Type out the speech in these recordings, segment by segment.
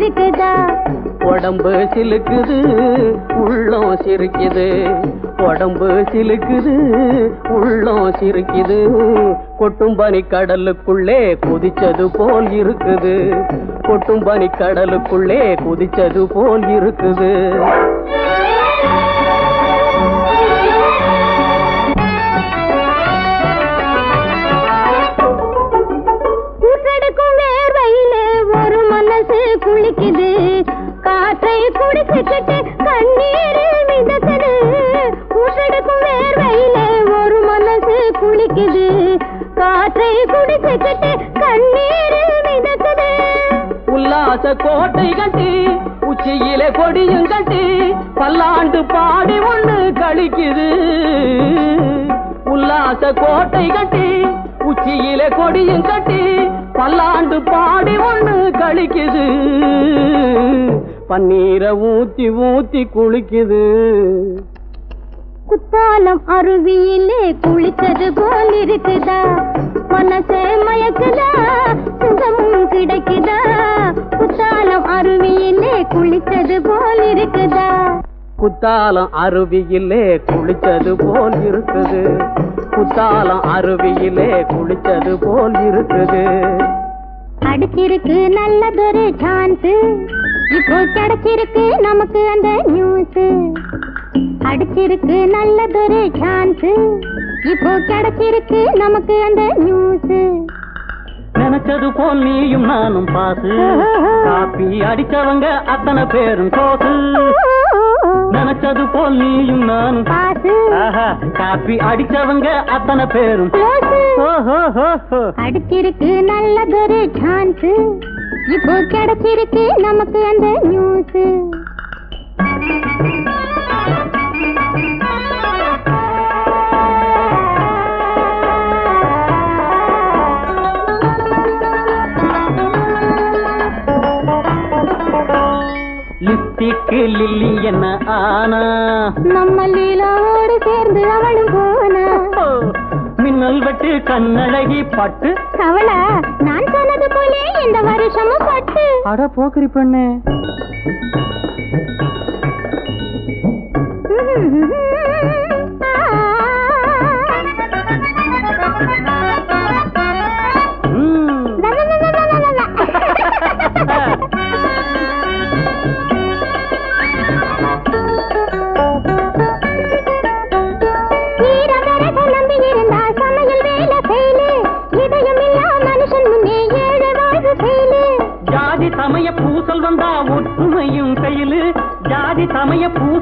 இருக்குதா உடம்பு சிலுக்குது உள்ளம் சிரிக்குது. உடம்பு சிலுக்குது உள்ளம் சிரிக்குது. கொட்டும் பனி கடலுக்குள்ளே குதிச்சது போல் இருக்குது. கொட்டும் பனி கடலுக்குள்ளே குதிச்சது போல் இருக்குது. கோட்டை கட்டி உச்சியிலே கொடியும் கட்டி பல்லாண்டு பாடி ஒண்ணு கழிக்குது. உல்லாச கோட்டை கட்டி உச்சியிலே கொடியும் கட்டி பல்லாண்டு பாடி ஒண்ணு கழிக்குது. பன்னீரை ஊத்தி ஊத்தி குளிக்குது. குத்தாலம் அருவியிலே குளித்தது போல் இருக்குதா மனசே மயக்குதா? சுகமும் கிடைக்குதா? அருவியிலே குளித்தது போல் இருக்குதா? குத்தாலம் அருவியிலே குளிச்சது போல் இருக்குது. குத்தாலம் அருவியிலே குளிச்சது போல் இருக்குது. அடிச்சிருக்கு நல்லதொரு சான்ஸ். இப்போ கிடைச்சிருக்கு நமக்கு அந்த நியூஸ். அடிச்சிருக்கு நல்லதொரு சான்ஸ். இப்போ கிடைச்சிருக்கு நமக்கு அந்த நியூஸ். நினைச்சது போல் நீயும் நானும் பாசு காப்பி அடிச்சவங்க அத்தனை பேரும் கோசு நினைச்சது போல் நீயும் நானும் பாசு காப்பி அடிச்சவங்க அத்தனை பேரும் அடிச்சிருக்கு நல்லதொரு சான்ஸ் இப்போ கிடைச்சிருக்கு நமக்கு அந்த நியூஸ் லில்லி என்ன ஆனா. நம்ம லீலாவோடு சேர்ந்து அவளும் போனா. மின்னல் வெட்டு கண்ணழகி பட்டு. அவளா நான் சொன்னது போலே இந்த வருஷமும் பட்டு. அட போக்கரி பண்ணு.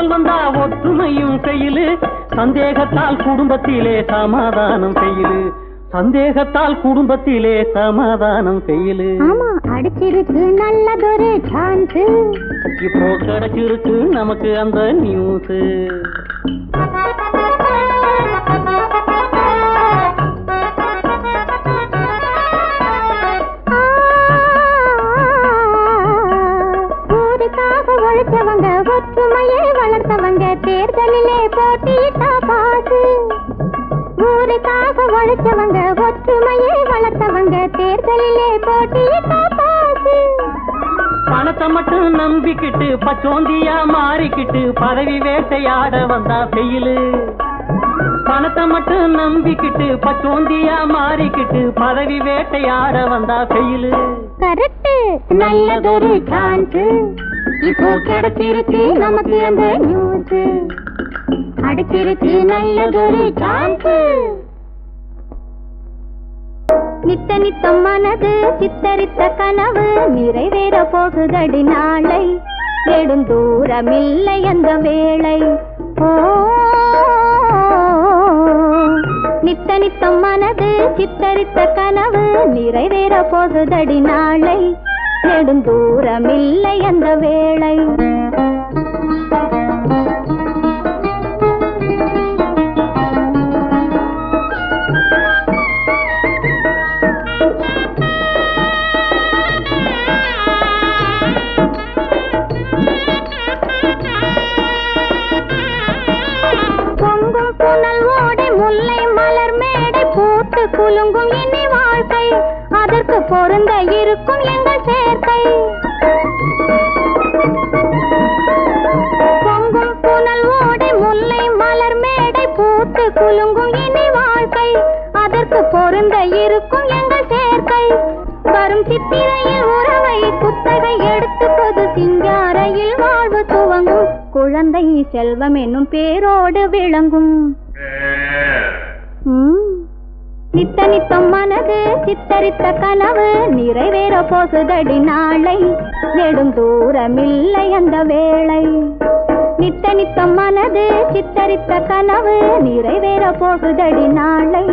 பூசல் வந்தா ஒற்றுமையும் செயலு. சந்தேகத்தால் குடும்பத்திலே சமாதானம் செய்யலு சந்தேகத்தால் குடும்பத்திலே சமாதானம் செய்யலு ஆமா அடிச்சிருக்கு நல்லதொரு சான்ஸ் இப்போ கிடைச்சிருக்கு நமக்கு அந்த நியூஸ் ஒற்றுமையை உழைச்சவங்க ஒற்றுமையை வளர்த்தவங்க தேர்தலிலே போட்டியிட்டா பாசு. பணத்தை மட்டும் நம்பிக்கிட்டு பச்சோந்தியா மாறிக்கிட்டு பதவி வேட்டையாட வந்தா பெயிலு பணத்தை மட்டும் நம்பிக்கிட்டு பச்சோந்தியா மாறிக்கிட்டு பதவி வேட்டையாட வந்தா பெயிலு கரெக்ட் நல்லதொரு சான்ஸ் இப்போ கிடைச்சிருக்கு நமக்கு அந்த நியூஸ் அடிச்சிருக்கு நல்லதொரு சான்ஸ் நித்த நித்தம் மனது சித்தரித்த கனவு நிறைவேற போகுதடி நாளை. நெடுந்தூரமில்லை அந்த வேளை. ஓ நித்த நித்தம் மனது சித்தரித்த கனவு நிறைவேற போகுதடி நாளை. நெடுந்தூரமில்லை அந்த வேளை. குலுங்கும் இனி வாழ்க்கை. அதற்கு பொருந்த இருக்கும் எங்கள் சேர்க்கை. பொங்கும் புனல் ஓடை முல்லை மலர் மேடை பூத்து குலுங்கும் இனி வாழ்க்கை. அதற்கு பொருந்த இருக்கும் எங்கள் சேர்க்கை. வரும் சித்திரையில் உறவை குத்தகை எடுத்து பொது சிங்காரையில் வாழ்வு துவங்கும். குழந்தை செல்வம் என்னும் பேரோடு விளங்கும். ம். நித்த நித்தம் மனது சித்தரித்த கனவு நிறைவேற போசுதடி நாளை. நெடும் தூரமில்லை அந்த வேளை. நித்த நித்தம் மனது சித்தரித்த கனவு நிறைவேற போகுதடி நாளை.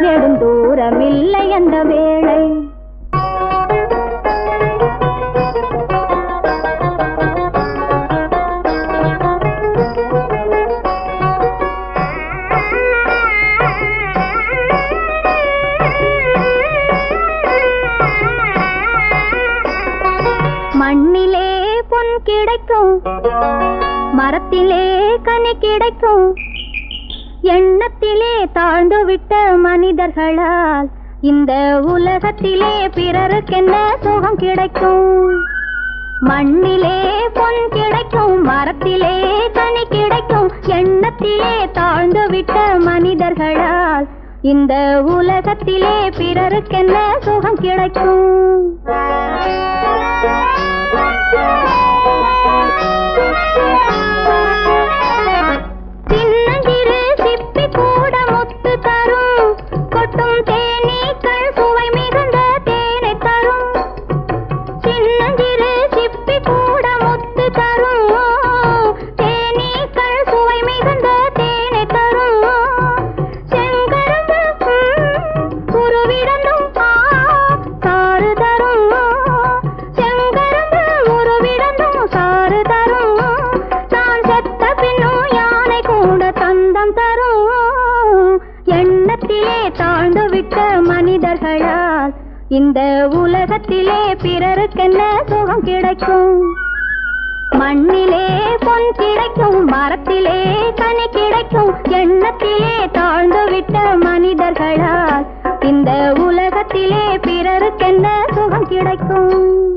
நெடும் தூரமில்லை அந்த வேளை. வாழ்ந்துவிட்ட மனிதர்களால் இந்த உலகத்திலே பிறருக்கென்ன சுகம் கிடைக்கும்? மண்ணிலே பொன் கிடைக்கும் மரத்திலே கனி கிடைக்கும் எண்ணத்திலே தாழ்ந்துவிட்ட மனிதர்களால் இந்த உலகத்திலே பிறருக்கென்ன சுகம் கிடைக்கும்? இந்த உலகத்திலே பிறருக்கென்ன சுகம் கிடைக்கும்? மண்ணிலே பொன் கிடைக்கும் மரத்திலே கனி கிடைக்கும் எண்ணத்திலே தாழ்ந்துவிட்ட மனிதர்களால் இந்த உலகத்திலே பிறருக்கென்ன சுகம் கிடைக்கும்?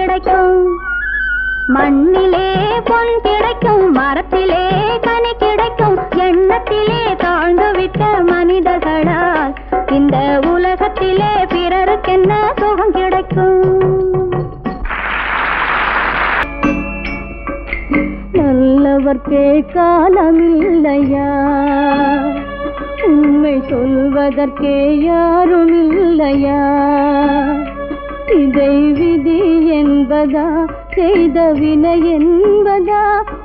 கிடைக்கும். மண்ணிலே பொன் கிடைக்கும் மரத்திலே கனி கிடைக்கும் எண்ணத்திலே தாழ்ந்துவிட்ட மனிதர்களால் இந்த உலகத்திலே பிறருக்கென்ன சுகம் கிடைக்கும்? நல்லவர்க்கே காலமில்லையா உண்மை சொல்வதற்கே யாரும் இல்லையா இதை விதி என்பதா? செய்த வினை என்பதா?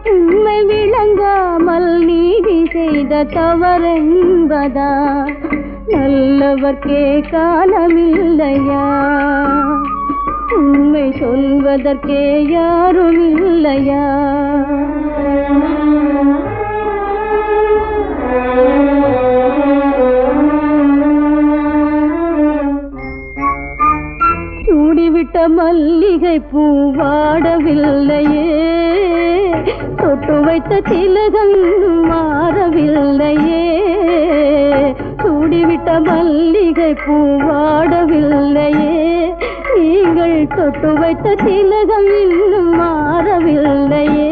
உண்மை விளங்காமல் நீதி செய்த தவறென்பதா நல்லவர்க்கே காலமில்லையா உண்மை சொல்வதற்கே யாரும் இல்லையா மல்லிகை பூவாடவில்லையே தொட்டு வைத்த திலகம் மாறவில்லையே. சூடிவிட்ட மல்லிகை பூவாடவில்லையே நீங்கள் தொட்டு வைத்த திலகம் இன்னும் மாறவில்லையே.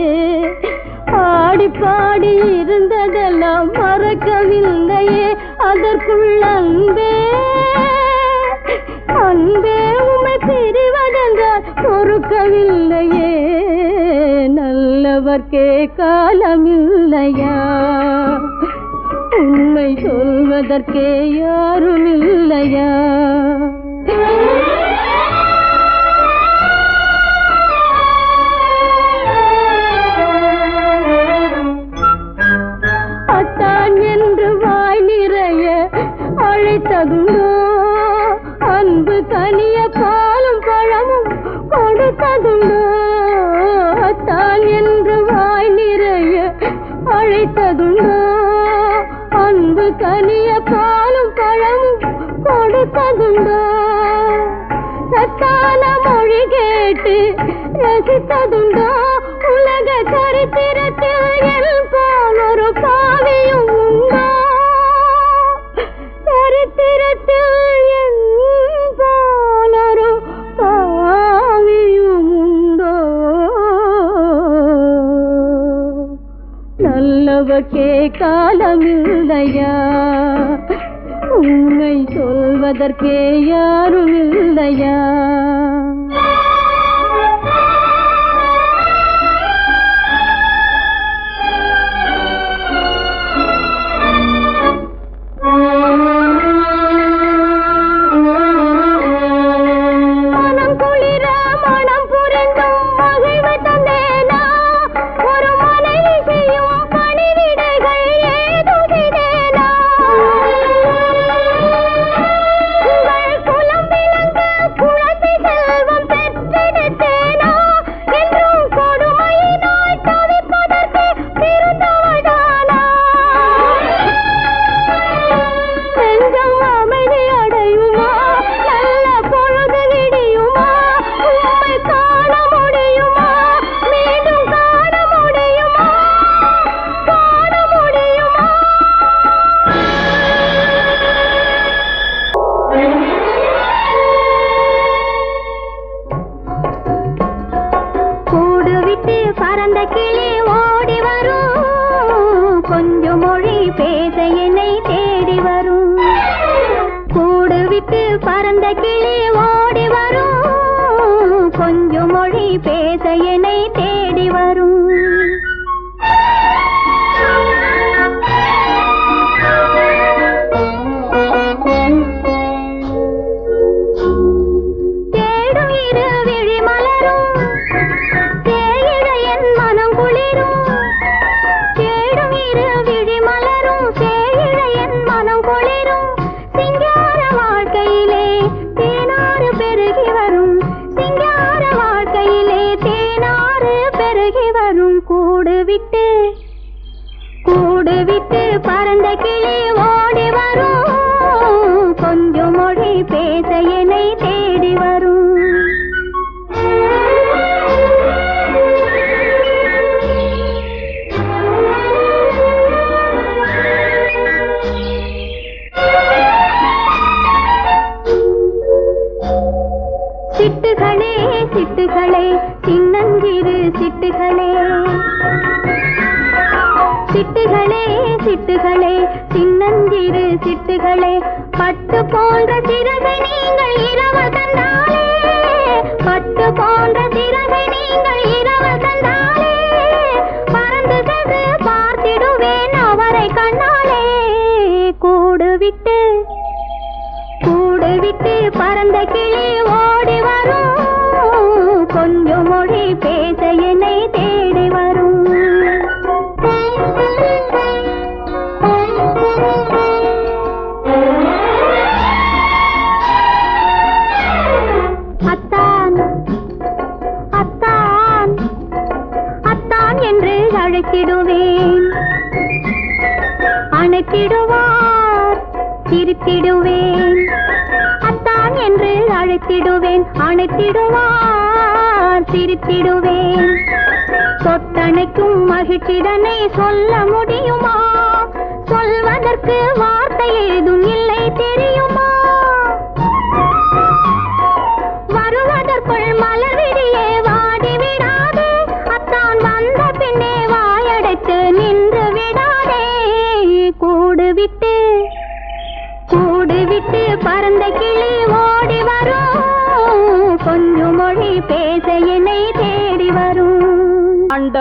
பாடி பாடி இருந்ததெல்லாம் மறக்கவில்லையே. அதற்குள் அன்பே அன்பே பிரிவதென்றால் பொறுக்கவில்லையே. நல்லவர்க்கே காலமில்லையா? உண்மை சொல்வதற்கே யாரும் இல்லையா என்று வாய் நிறைய அழைத்ததுண்டோ. கொடுத்ததுண்டோ அன்பு கனிய பாலும் பழமும் கொடுத்ததுண்டோ? சத்தான மொழி கேட்டு ரசித்ததுண்டோ? உலக சரித்திரத்தில் என் உனக்கே காலமில்லையா? உண்மை சொல்வதற்கே யாரும் இல்லையா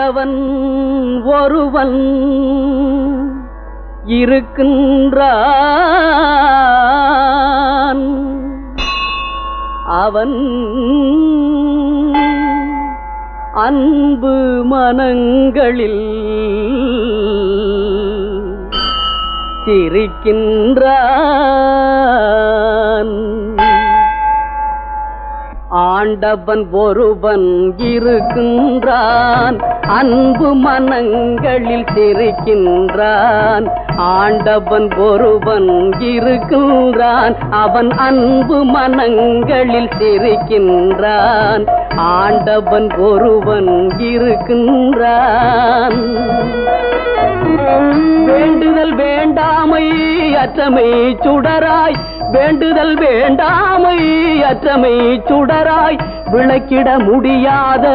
கண்டவன் ஒருவன் இருக்கின்றான். அவன் அன்பு மனங்களில் சிரிக்கின்றான். ஆண்டவன் ஒருவன் இருக்கின்றான். அன்பு மனங்களில் சிரிக்கின்றான். ஆண்டவன் ஒருவன் இருக்கின்றான். அவன் அன்பு மனங்களில் சிரிக்கின்றான். ஆண்டவன் ஒருவன் இருக்கின்றான். வேண்டுதல் வேண்டாமை அற்றமை சுடராய் வேண்டுதல் வேண்டாமை அற்றமை சுடராய் விளக்கிட முடியாத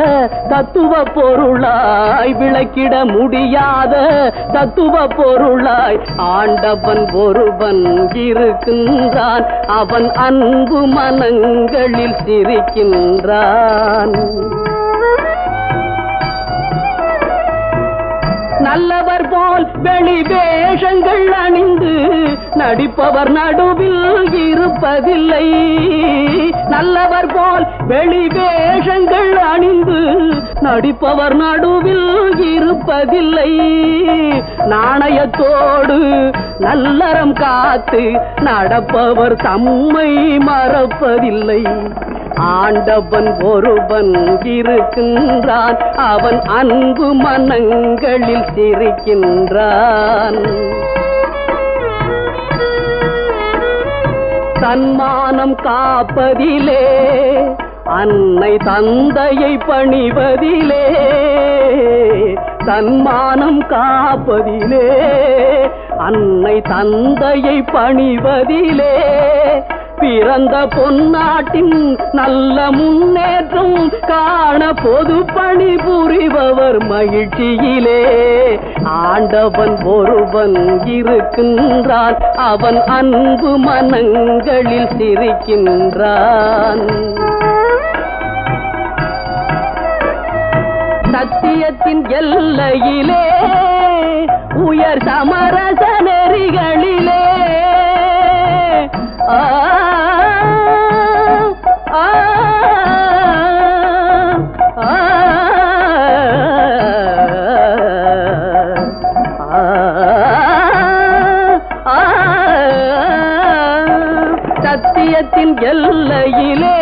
தத்துவ பொருளாய் விளக்கிட முடியாத தத்துவ பொருளாய் ஆண்டவன் ஒருவன் இருக்கின்றான். அவன் அன்பு மனங்களில் சிரிக்கின்றான். நல்லவர் வெளி வேஷங்கள் அணிந்து நடிப்பவர் நடுவில் இருப்பதில்லை. நல்லவர் போல் வெளி வேஷங்கள் அணிந்து நடிப்பவர் நடுவில் இருப்பதில்லை. நாணயத்தோடு நல்லறம் காத்து நடப்பவர் தம்மை மறப்பதில்லை. ஆண்டவன் ஒருவன் இருக்கின்றான். அவன் அன்பு மனங்களில் சிரிக்கின்றான். சன்மானம் காப்பதிலே அன்னை தந்தையை பணிவதிலே சன்மானம் காப்பதிலே அன்னை தந்தையை பணிவதிலே பிறந்த பொன்னாட்டின் நல்ல முன்னேற்றம் காண பொது பணி புரிபவர் மகிழ்ச்சியிலே. ஆண்டவன் ஒருவன் இருக்கின்றான் அவன் அன்பு மனங்களில் சிரிக்கின்றான். சத்தியத்தின் எல்லையிலே உயர் சமரச நெறிகளிலே. ஆ, சத்தியத்தின் எல்லையிலே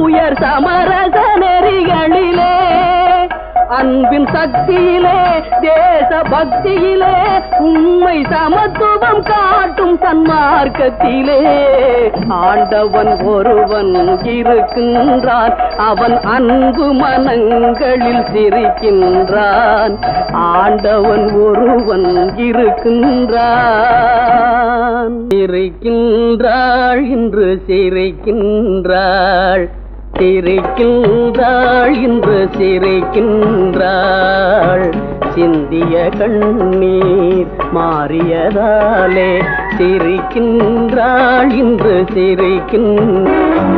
உயர் சமரச நெறிகளிலே அன்பின் சக்தியிலே பக்தியிலே உண்மை சமத்துவம் காட்டும் சன்மார்க்கத்திலே. ஆண்டவன் ஒருவன் இருக்கின்றான் அவன் அன்பு மனங்களில் சிரிக்கின்றான். ஆண்டவன் ஒருவன் இருக்கின்றான். இருக்கின்றாள் இன்று சிரிக்கின்றாள். சிரிக்கின்றாள் இன்று சிரிக்கின்றாள் சிந்திய கண்ணீர் மாறியதாலே சிரிக்கின்றாள் இன்று சிரிக்கின்றாள்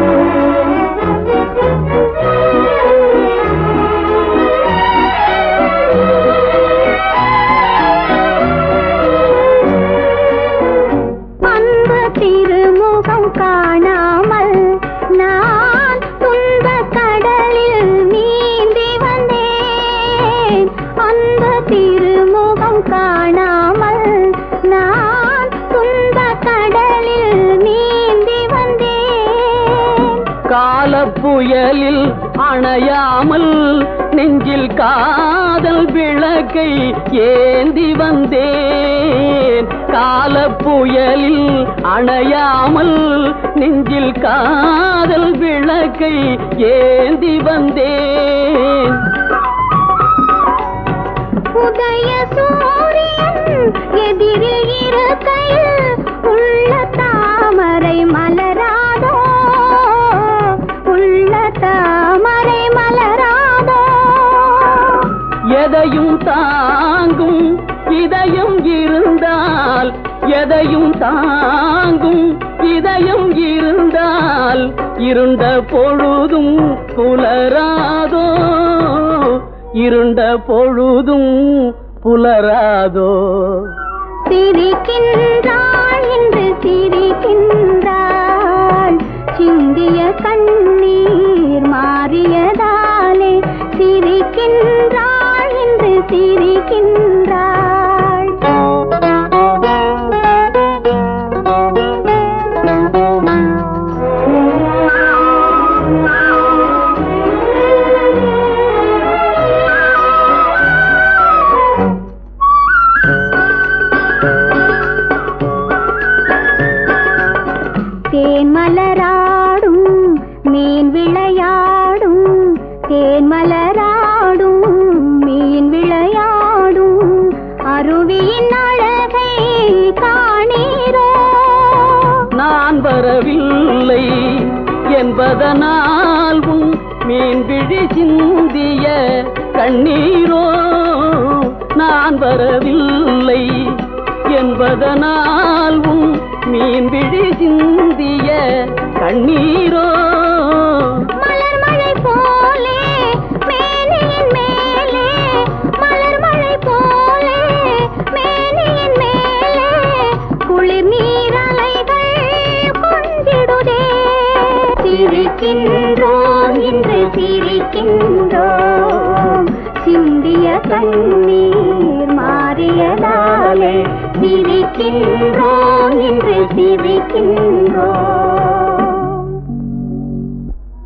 காதல் விளக்கை ஏந்தி வந்தேன். கால புயலில் அணையாமல் நெஞ்சில் காதல் விளக்கை ஏந்தி வந்தேன். உதய சூரியன் எதிரில் இருக்கையில் எதையும் தாங்கும் இதயம் இருந்தால் இருண்ட பொழுதும் புலராதோ? இருண்ட பொழுதும் புலராதோ? சிரிக்கின்றாள் என்று சிரிக்கின்றாள். சிந்திய கண்ணீர் மாறியதாலே சிரிக்கின்ற கண்ணீரோ நான் வரவில்லை என்பதனால் உன் மீன் விழி சிந்திய கண்ணீரோ மாறியதாலே சிரிக்கின்றோம் இன்று சிரிக்கின்றோம்.